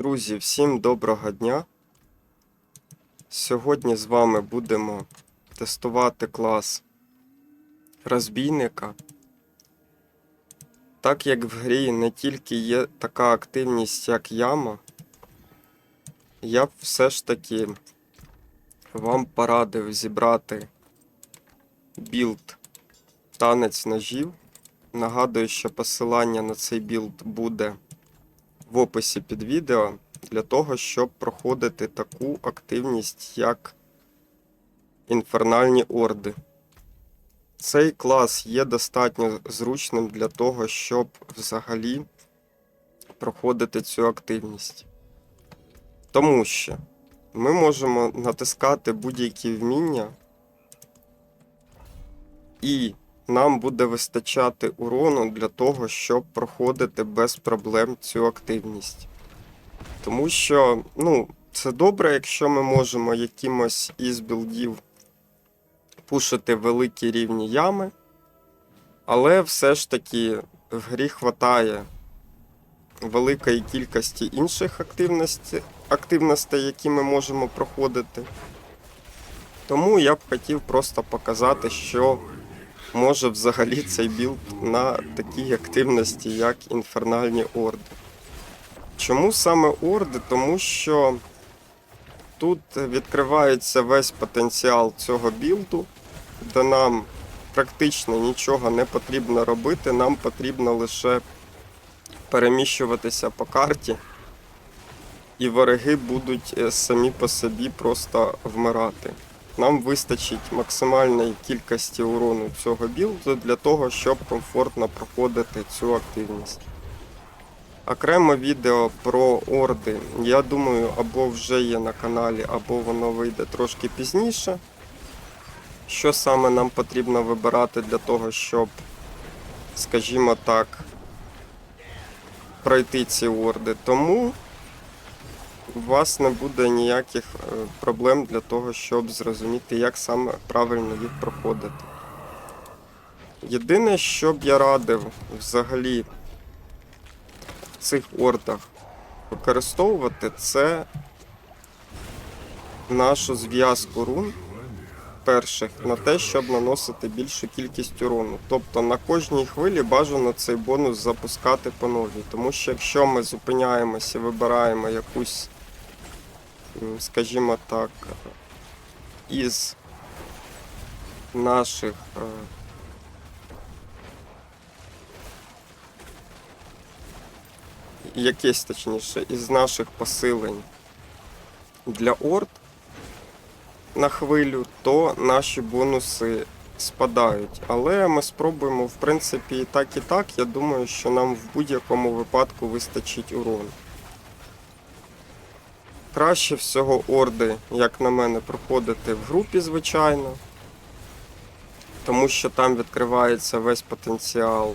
Друзі, всім доброго дня. Сьогодні з вами будемо тестувати клас розбійника. Так як в грі не тільки є така активність, як яма, я б все ж таки вам порадив зібрати білд танець ножів. Нагадую, що посилання на цей білд буде в описі під відео для того, щоб проходити таку активність, як інфернальні орди. Цей клас є достатньо зручним для того, щоб взагалі проходити цю активність. Тому що ми можемо натискати будь-які вміння, і нам буде вистачати урону для того, щоб проходити без проблем цю активність. Тому що, ну, це добре, якщо ми можемо якимось із білдів пушити великі рівні ями, але все ж таки в грі хватає великої кількості інших активностей, активностей, які ми можемо проходити. Тому я б хотів просто показати, що може взагалі цей білд на такій активності, як інфернальні орди. Чому саме орди? Тому що тут відкривається весь потенціал цього білду, де нам практично нічого не потрібно робити, нам потрібно лише переміщуватися по карті, і вороги будуть е, самі по собі просто вмирати. Нам вистачить максимальної кількості урону цього білду для того, щоб комфортно проходити цю активність. Окремо відео про орди, я думаю, або вже є на каналі, або воно вийде трошки пізніше. Що саме нам потрібно вибирати для того, щоб, скажімо так, пройти ці орди. Тому у вас не буде ніяких е, проблем для того, щоб зрозуміти, як саме правильно їх проходити. Єдине, що б я радив взагалі в цих ордах використовувати, це нашу зв'язку рун перших на те, щоб наносити більшу кількість урону. Тобто на кожній хвилі бажано цей бонус запускати по новій. Тому що якщо ми зупиняємося і вибираємо якусь скажімо так, із наших е, якесь точніше, із наших посилень для орд на хвилю, то наші бонуси спадають. Але ми спробуємо, в принципі, і так, і так. Я думаю, що нам в будь-якому випадку вистачить урону. Краще всього орди, як на мене, проходити в групі, звичайно. Тому що там відкривається весь потенціал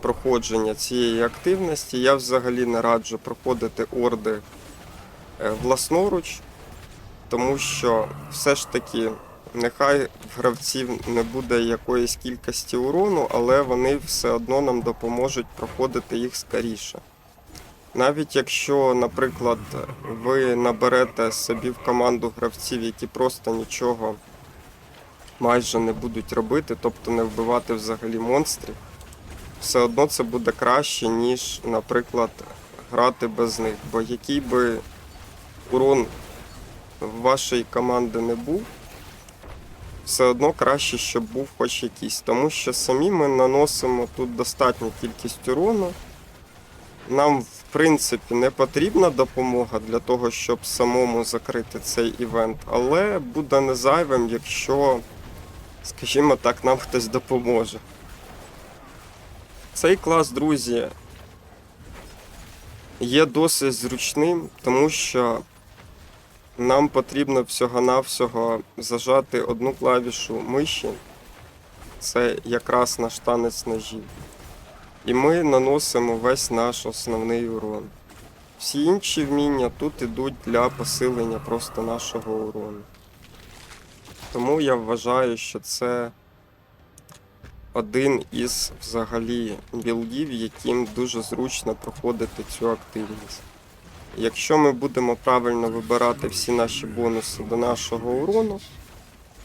проходження цієї активності. Я взагалі не раджу проходити орди е, власноруч, тому що все ж таки нехай в гравців не буде якоїсь кількості урону, але вони все одно нам допоможуть проходити їх скоріше. Навіть якщо, наприклад, ви наберете собі в команду гравців, які просто нічого майже не будуть робити, тобто не вбивати взагалі монстрів, все одно це буде краще, ніж, наприклад, грати без них. Бо який би урон в вашої команди не був, все одно краще, щоб був хоч якийсь. Тому що самі ми наносимо тут достатню кількість урону. Нам, принципі, не потрібна допомога для того, щоб самому закрити цей івент, але буде не зайвим, якщо, скажімо так, нам хтось допоможе. Цей клас, друзі, є досить зручним, тому що нам потрібно всього-навсього зажати одну клавішу миші. Це якраз наш танець ножів. І ми наносимо весь наш основний урон. Всі інші вміння тут ідуть для посилення просто нашого урону. Тому я вважаю, що це один із взагалі білдів, яким дуже зручно проходити цю активність. Якщо ми будемо правильно вибирати всі наші бонуси до нашого урону,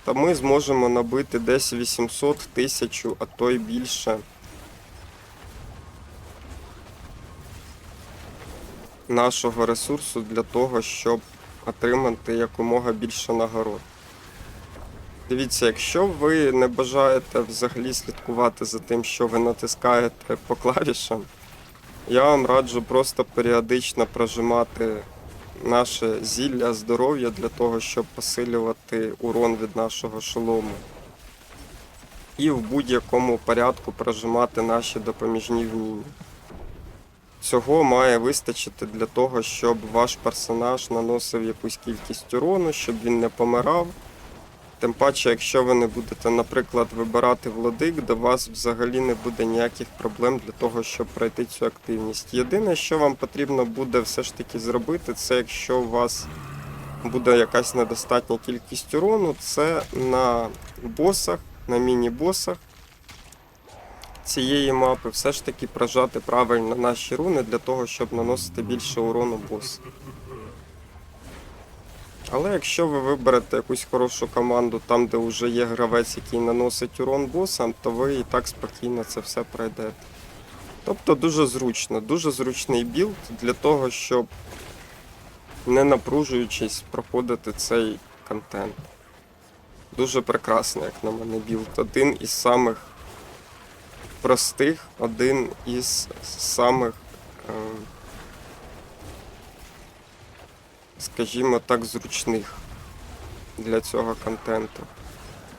то ми зможемо набити десь 800 тисяч, а то й більше нашого ресурсу для того, щоб отримати якомога більше нагород. Дивіться, якщо ви не бажаєте взагалі слідкувати за тим, що ви натискаєте по клавішам, я вам раджу просто періодично прожимати наше зілля здоров'я для того, щоб посилювати урон від нашого шолому. І в будь-якому порядку прожимати наші допоміжні вміння. Цього має вистачити для того, щоб ваш персонаж наносив якусь кількість урону, щоб він не помирав. Тим паче, якщо ви не будете, наприклад, вибирати владик, до вас взагалі не буде ніяких проблем для того, щоб пройти цю активність. Єдине, що вам потрібно буде все ж таки зробити, це якщо у вас буде якась недостатня кількість урону, це на босах, на міні-босах цієї мапи все ж таки прожати правильно наші руни для того, щоб наносити більше урону босу. Але якщо ви виберете якусь хорошу команду там, де вже є гравець, який наносить урон босам, то ви і так спокійно це все пройдете. Тобто дуже зручно, дуже зручний білд для того, щоб не напружуючись проходити цей контент. Дуже прекрасний, як на мене, білд. Один із самих простих, один із самих, е, скажімо так, зручних для цього контенту.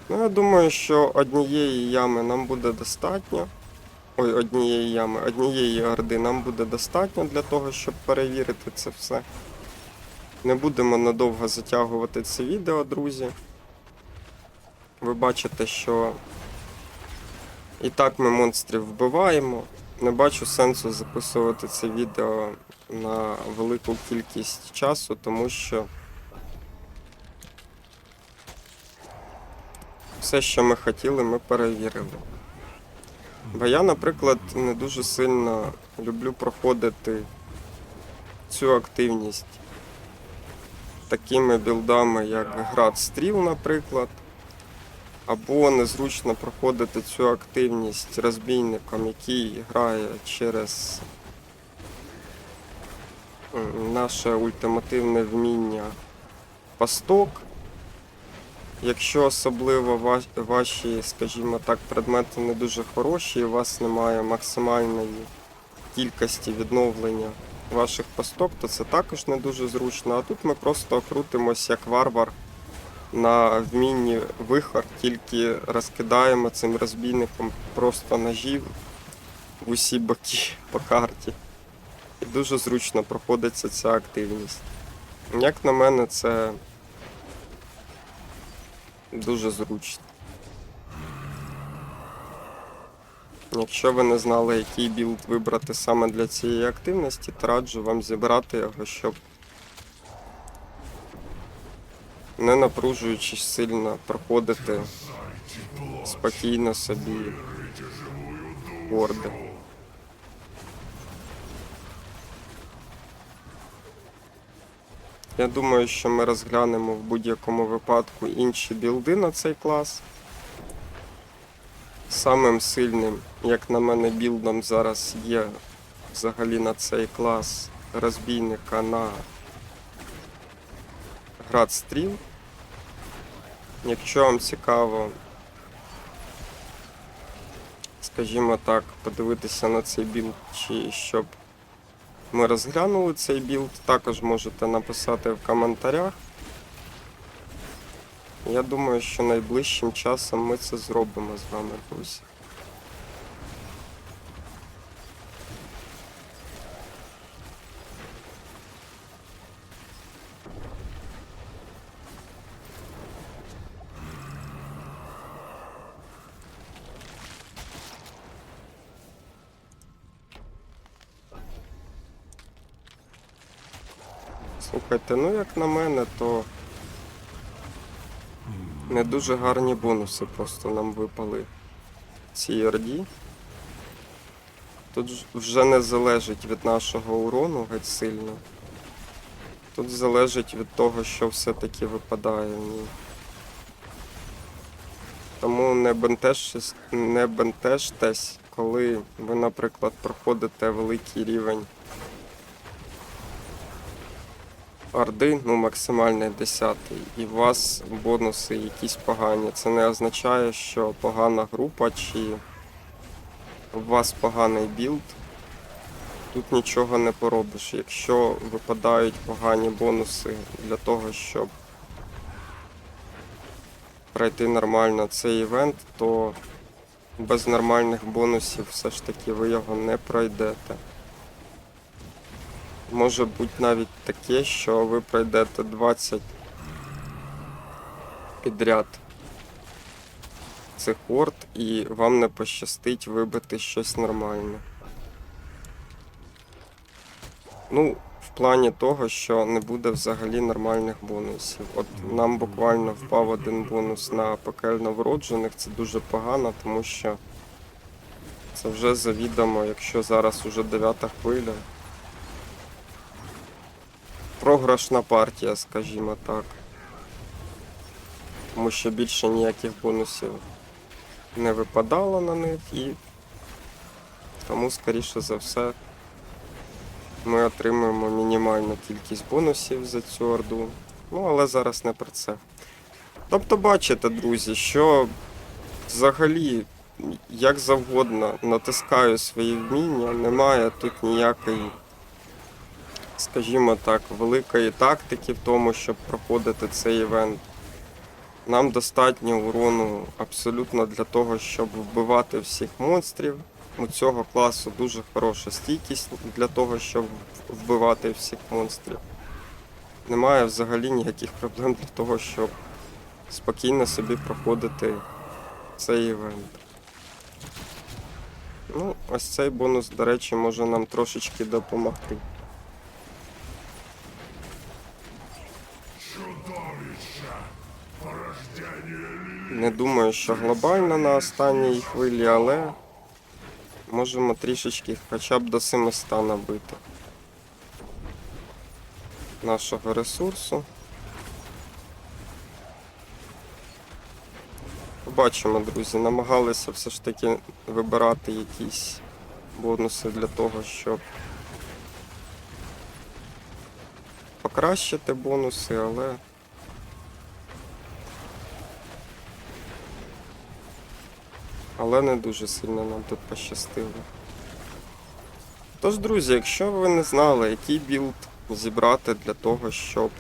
Ну, я думаю, що однієї ями нам буде достатньо. Ой, однієї ями, однієї орди нам буде достатньо для того, щоб перевірити це все. Не будемо надовго затягувати це відео, друзі. Ви бачите, що і так ми монстрів вбиваємо. Не бачу сенсу записувати це відео на велику кількість часу, тому що все, що ми хотіли, ми перевірили. Бо я, наприклад, не дуже сильно люблю проходити цю активність такими білдами, як град стріл, наприклад. Або незручно проходити цю активність розбійником, який грає через наше ультимативне вміння пасток. Якщо особливо ваші, скажімо так, предмети не дуже хороші, і у вас немає максимальної кількості відновлення ваших пасток, то це також не дуже зручно. А тут ми просто крутимось як варвар на вмінні вихор, тільки розкидаємо цим розбійником просто ножів в усі боки по карті. І дуже зручно проходиться ця активність. Як на мене, це дуже зручно. Якщо ви не знали, який білд вибрати саме для цієї активності, то раджу вам зібрати його, щоб не напружуючись сильно проходити спокійно собі орди. Я думаю, що ми розглянемо в будь-якому випадку інші білди на цей клас. Самим сильним, як на мене, білдом зараз є взагалі на цей клас розбійника на град стріл. Якщо вам цікаво, скажімо так, подивитися на цей білд, чи щоб ми розглянули цей білд, також можете написати в коментарях. Я думаю, що найближчим часом ми це зробимо з вами, друзі. Слухайте, ну як на мене, то не дуже гарні бонуси просто нам випали цій орді. Тут вже не залежить від нашого урону геть сильно. Тут залежить від того, що все-таки випадає в ній. Тому не бентежтесь, не бентежтесь, коли ви, наприклад, проходите великий рівень Орди, ну максимальний 10, і у вас бонуси якісь погані. Це не означає, що погана група чи у вас поганий білд. Тут нічого не поробиш. Якщо випадають погані бонуси для того, щоб пройти нормально цей івент, то без нормальних бонусів все ж таки ви його не пройдете. Може бути навіть таке, що ви пройдете 20 підряд цих орд і вам не пощастить вибити щось нормальне. Ну, в плані того, що не буде взагалі нормальних бонусів. От нам буквально впав один бонус на пекельно вроджених, це дуже погано, тому що це вже завідомо, якщо зараз уже дев'ята хвиля. Програшна партія, скажімо так. Тому що більше ніяких бонусів не випадало на них і тому, скоріше за все, ми отримуємо мінімальну кількість бонусів за цю орду. Ну, але зараз не про це. Тобто, бачите, друзі, що взагалі як завгодно натискаю свої вміння, немає тут ніякої, скажімо так, великої тактики в тому, щоб проходити цей івент. Нам достатньо урону абсолютно для того, щоб вбивати всіх монстрів. У цього класу дуже хороша стійкість для того, щоб вбивати всіх монстрів. Немає взагалі ніяких проблем для того, щоб спокійно собі проходити цей івент. Ну, ось цей бонус, до речі, може нам трошечки допомогти. Не думаю, що глобально на останній хвилі, але можемо трішечки хоча б до 700 набити нашого ресурсу. Побачимо, друзі, намагалися все ж таки вибирати якісь бонуси для того, щоб покращити бонуси, але але не дуже сильно нам тут пощастило. Тож, друзі, якщо ви не знали, який білд зібрати для того, щоб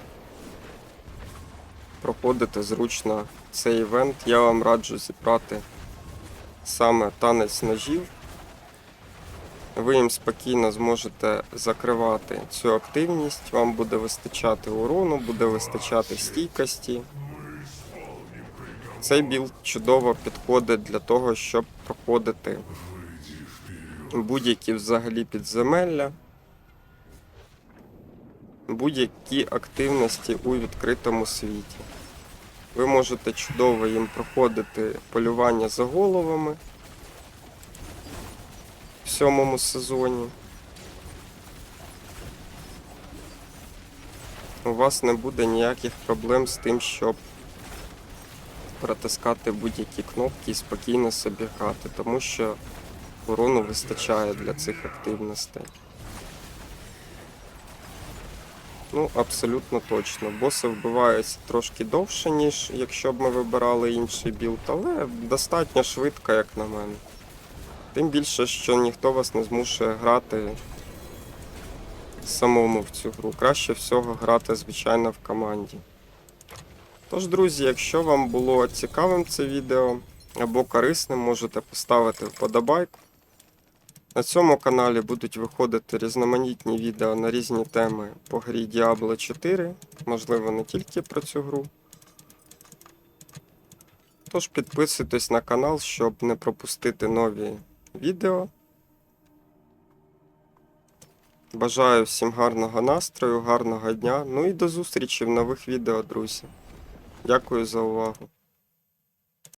проходити зручно цей івент, я вам раджу зібрати саме танець ножів. Ви їм спокійно зможете закривати цю активність, вам буде вистачати урону, буде вистачати стійкості. Цей білд чудово підходить для того, щоб проходити будь-які взагалі підземелля, будь-які активності у відкритому світі. Ви можете чудово їм проходити полювання за головами в сьомому сезоні. У вас не буде ніяких проблем з тим, щоб протискати будь-які кнопки і спокійно собі грати, тому що урону вистачає для цих активностей. Ну, абсолютно точно. Боси вбиваються трошки довше, ніж якщо б ми вибирали інший білд, але достатньо швидко, як на мене. Тим більше, що ніхто вас не змушує грати самому в цю гру. Краще всього грати, звичайно, в команді. Тож, друзі, якщо вам було цікавим це відео або корисним, можете поставити вподобайку. На цьому каналі будуть виходити різноманітні відео на різні теми по грі Diablo 4, можливо, не тільки про цю гру. Тож підписуйтесь на канал, щоб не пропустити нові відео. Бажаю всім гарного настрою, гарного дня. Ну і до зустрічі в нових відео, друзі. Дякую за увагу.